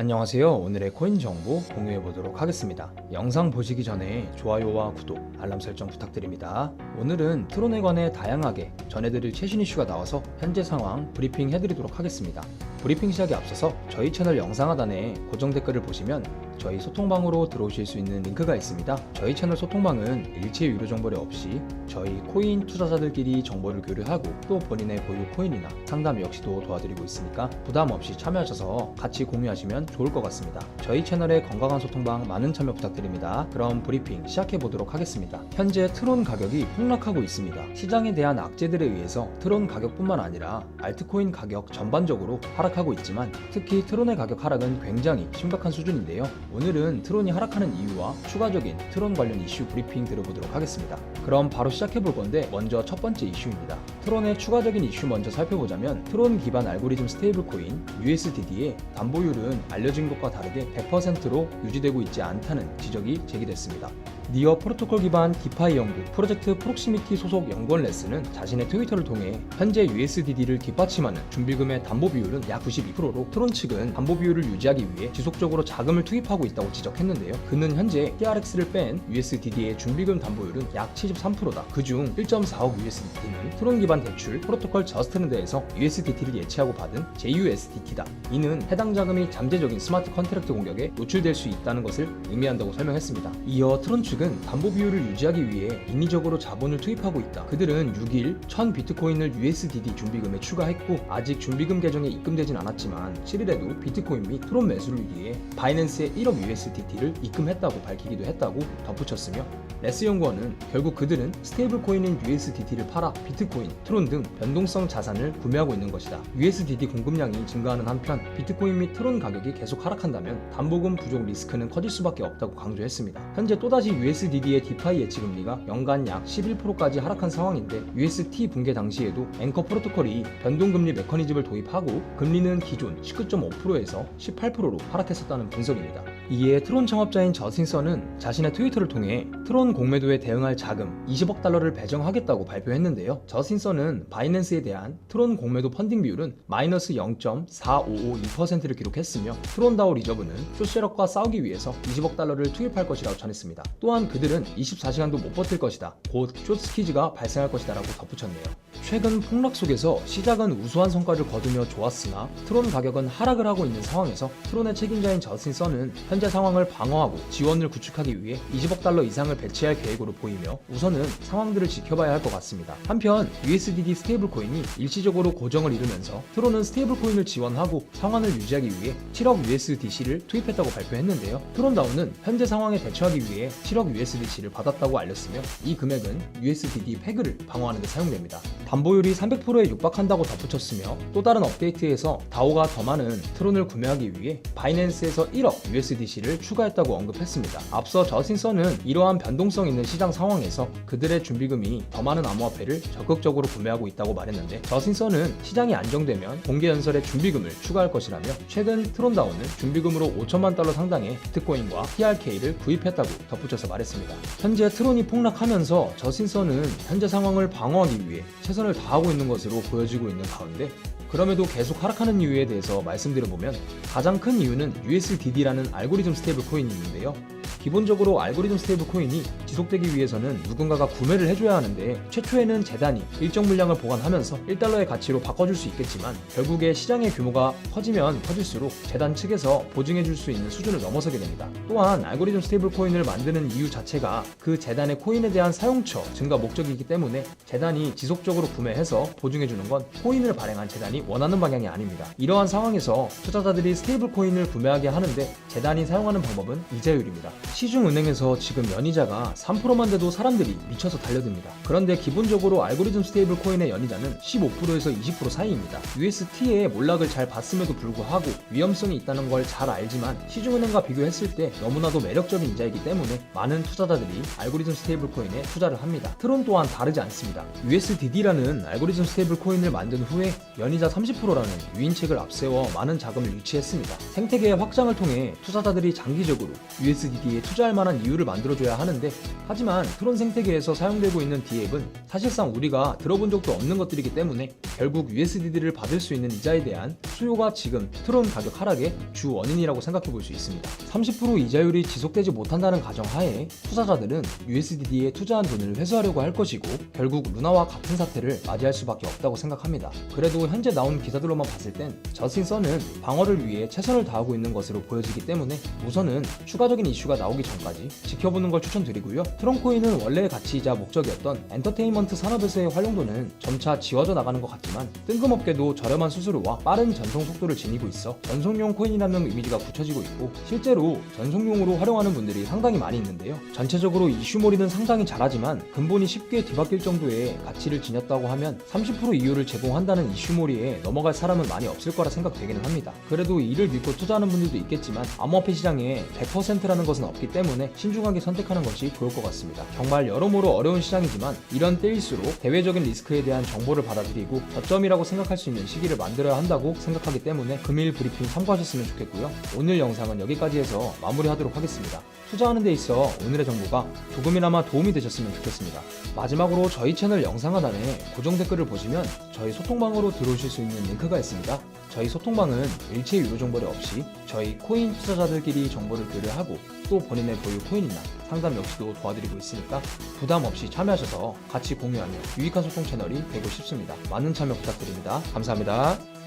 안녕하세요. 오늘의 코인 정보 공유해 보도록 하겠습니다. 영상 보시기 전에 좋아요와 구독, 알람 설정 부탁드립니다. 오늘은 트론에 관해 다양하게 전해드릴 최신 이슈가 나와서 현재 상황 브리핑 해드리도록 하겠습니다. 브리핑 시작에 앞서서 저희 채널 영상 하단에 고정 댓글을 보시면 저희 소통방으로 들어오실 수 있는 링크가 있습니다. 저희 채널 소통방은 일체 유료 정보료 없이 저희 코인 투자자들끼리 정보를 교류하고 또 본인의 보유 코인이나 상담 역시도 도와드리고 있으니까 부담 없이 참여하셔서 같이 공유하시면 좋을 것 같습니다. 저희 채널의 건강한 소통방 많은 참여 부탁드립니다. 그럼 브리핑 시작해 보도록 하겠습니다. 현재 트론 가격이 폭락하고 있습니다. 시장에 대한 악재들에 의해서 트론 가격뿐만 아니라 알트코인 가격 전반적으로 하락 하고 있지만 특히 트론의 가격 하락은 굉장히 심각한 수준인데요. 오늘은 트론이 하락하는 이유와 추가적인 트론 관련 이슈 브리핑 들어보도록 하겠습니다. 그럼 바로 시작해 볼 건데 먼저 첫 번째 이슈입니다. 트론의 추가적인 이슈 먼저 살펴보자면 트론 기반 알고리즘 스테이블 코인 USDD의 담보율은 알려진 것과 다르게 100%로 유지되고 있지 않다는 지적이 제기됐습니다. 니어 프로토콜 기반 디파이 연구 프로젝트 프록시미티 소속 연구원 레슨은 자신의 트위터를 통해 현재 USDD를 뒷받침하는 준비금의 담보 비율은 약 92%로 트론 측은 담보 비율을 유지하기 위해 지속적으로 자금을 투입하고 있다고 지적했는데요. 그는 현재 TRX를 뺀 USDD의 준비금 담보율은 약 73%다. 그중 1.4억 USDT는 트론 기반 대출 프로토콜 저스트랜드에서 USDT를 예치하고 받은 JUSDT다. 이는 해당 자금이 잠재적인 스마트 컨트랙트 공격에 노출될 수 있다는 것을 의미한다고 설명했습니다. 이어 트론 측은 담보 비율을 유지하기 위해 인위적으로 자본을 투입하고 있다. 그들은 6일 1000 비트코인을 USDD 준비금에 추가했고 아직 준비금 계정에 입금되진 않았지만 7일에도 비트코인 및 트론 매수를 위해 바이낸스에 1억 USDT를 입금했다고 밝히기도 했다고 덧붙였으며 레스 연구원은 결국 그들은 스테이블 코인인 USDT를 팔아 비트코인, 트론 등 변동성 자산을 구매하고 있는 것이다. USDT 공급량이 증가하는 한편 비트코인 및 트론 가격이 계속 하락한다면 담보금 부족 리스크는 커질 수밖에 없다고 강조했습니다. 현재 또다시 USDD의 디파이 예치 금리가 연간 약 11%까지 하락한 상황인데 UST 붕괴 당시에도 앵커 프로토콜이 변동금리 메커니즘을 도입하고 금리는 기존 19.5%에서 18%로 하락했었다는 분석입니다. 이에 트론 창업자인 저신선은 자신의 트위터를 통해 트론 공매도에 대응할 자금 20억 달러를 배정하겠다고 발표했는데요. 저신선은 바이낸스에 대한 트론 공매도 펀딩 비율은 마이너스 0.4552%를 기록했으며 트론다오 리저브는 쇼세력과 싸우기 위해서 20억 달러를 투입할 것이라고 전했습니다. 또한 그들은 24시간도 못 버틸 것이다. 곧 쇼스키즈가 발생할 것이다 라고 덧붙였네요. 최근 폭락 속에서 시작은 우수한 성과를 거두며 좋았으나 트론 가격은 하락을 하고 있는 상황에서 트론의 책임자인 저스틴 선은 현재 상황을 방어하고 지원을 구축하기 위해 20억 달러 이상을 배치할 계획으로 보이며 우선은 상황들을 지켜봐야 할 것 같습니다. 한편 USDD 스테이블 코인이 일시적으로 고정을 이루면서 트론은 스테이블 코인을 지원하고 상환을 유지하기 위해 7억 USDC를 투입했다고 발표했는데요. 트론다운은 현재 상황에 대처하기 위해 7억 USDC를 받았다고 알렸으며 이 금액은 USDD 패그를 방어하는 데 사용됩니다. 담보율이 300%에 육박한다고 덧붙였으며 또 다른 업데이트에서 다오가 더 많은 트론을 구매하기 위해 바이낸스에서 1억 USDC를 추가했다고 언급했습니다. 앞서 저신선은 이러한 변동성 있는 시장 상황에서 그들의 준비금이 더 많은 암호화폐를 적극적으로 구매하고 있다고 말했는데 저신선은 시장이 안정되면 공개 연설에 준비금을 추가할 것이라며 최근 트론다운은 준비금으로 5천만 달러 상당의 비트코인과 TRK를 구입했다고 덧붙여서 말했습니다. 현재 트론이 폭락하면서 저신선은 현재 상황을 방어하기 위해 최선 을 다하고 있는 것으로 보여지고 있는 가운데 그럼에도 계속 하락하는 이유에 대해서 말씀드려보면 가장 큰 이유는 USDD라는 알고리즘 스테이블 코인이 있는데요. 기본적으로 알고리즘 스테이블 코인이 지속되기 위해서는 누군가가 구매를 해줘야 하는데 최초에는 재단이 일정 물량을 보관하면서 1달러의 가치로 바꿔줄 수 있겠지만 결국에 시장의 규모가 커지면 커질수록 재단 측에서 보증해줄 수 있는 수준을 넘어서게 됩니다. 또한 알고리즘 스테이블 코인을 만드는 이유 자체가 그 재단의 코인에 대한 사용처 증가 목적이기 때문에 재단이 지속적으로 구매해서 보증해주는 건 코인을 발행한 재단이 원하는 방향이 아닙니다. 이러한 상황에서 투자자들이 스테이블 코인을 구매하게 하는데 재단이 사용하는 방법은 이자율입니다. 시중은행에서 지금 연이자가 3%만 돼도 사람들이 미쳐서 달려듭니다. 그런데 기본적으로 알고리즘 스테이블 코인의 연이자는 15%에서 20% 사이입니다. UST의 몰락을 잘 봤음에도 불구하고 위험성이 있다는 걸 잘 알지만 시중은행과 비교했을 때 너무나도 매력적인 이자이기 때문에 많은 투자자들이 알고리즘 스테이블 코인에 투자를 합니다. 트론 또한 다르지 않습니다. USDD라는 알고리즘 스테이블 코인을 만든 후에 연이자 30%라는 유인책을 앞세워 많은 자금을 유치했습니다. 생태계의 확장을 통해 투자자들이 장기적으로 USDD에 투자할 만한 이유를 만들어줘야 하는데 하지만 트론 생태계에서 사용되고 있는 DApp은 사실상 우리가 들어본 적도 없는 것들이기 때문에 결국 USDD를 받을 수 있는 이자에 대한 수요가 지금 트론 가격 하락의 주 원인이라고 생각해 볼 수 있습니다. 30% 이자율이 지속되지 못한다는 가정하에 투자자들은 USDD에 투자한 돈을 회수하려고 할 것이고 결국 루나와 같은 사태를 맞이할 수밖에 없다고 생각합니다. 그래도 현재 나온 기사들로만 봤을 땐 저스틴 선은 방어를 위해 최선을 다하고 있는 것으로 보여지기 때문에 우선은 추가적인 이슈가 나 오기 전까지 지켜보는 걸 추천드리고요. 트럼코인은 원래의 가치이자 목적이었던 엔터테인먼트 산업에서의 활용도는 점차 지워져 나가는 것 같지만 뜬금없게도 저렴한 수수료와 빠른 전송 속도를 지니고 있어 전송용 코인이라는 이미지가 굳혀지고 있고 실제로 전송용으로 활용하는 분들이 상당히 많이 있는데요. 전체적으로 이슈몰이는 상당히 잘하지만 근본이 쉽게 뒤바뀔 정도의 가치를 지녔다고 하면 30% 이유를 제공한다는 이슈몰이에 넘어갈 사람은 많이 없을 거라 생각되기는 합니다. 그래도 이를 믿고 투자하는 분들도 있겠지만 암호화폐 시장에 100%라는 것은 없기 때문에 신중하게 선택하는 것이 좋을 것 같습니다. 정말 여러모로 어려운 시장이지만 이런 때일수록 대외적인 리스크에 대한 정보를 받아들이고 저점이라고 생각할 수 있는 시기를 만들어야 한다고 생각하기 때문에 금일 브리핑 참고하셨으면 좋겠고요. 오늘 영상은 여기까지 해서 마무리하도록 하겠습니다. 투자하는 데 있어 오늘의 정보가 조금이나마 도움이 되셨으면 좋겠습니다. 마지막으로 저희 채널 영상 하단에 고정 댓글을 보시면 저희 소통방으로 들어오실 수 있는 링크가 있습니다. 저희 소통방은 일체 유료 정보료 없이 저희 코인 투자자들끼리 정보를 교류하고 또 본인의 보유 코인이나 상담 역시도 도와드리고 있으니까 부담 없이 참여하셔서 같이 공유하며 유익한 소통 채널이 되고 싶습니다. 많은 참여 부탁드립니다. 감사합니다.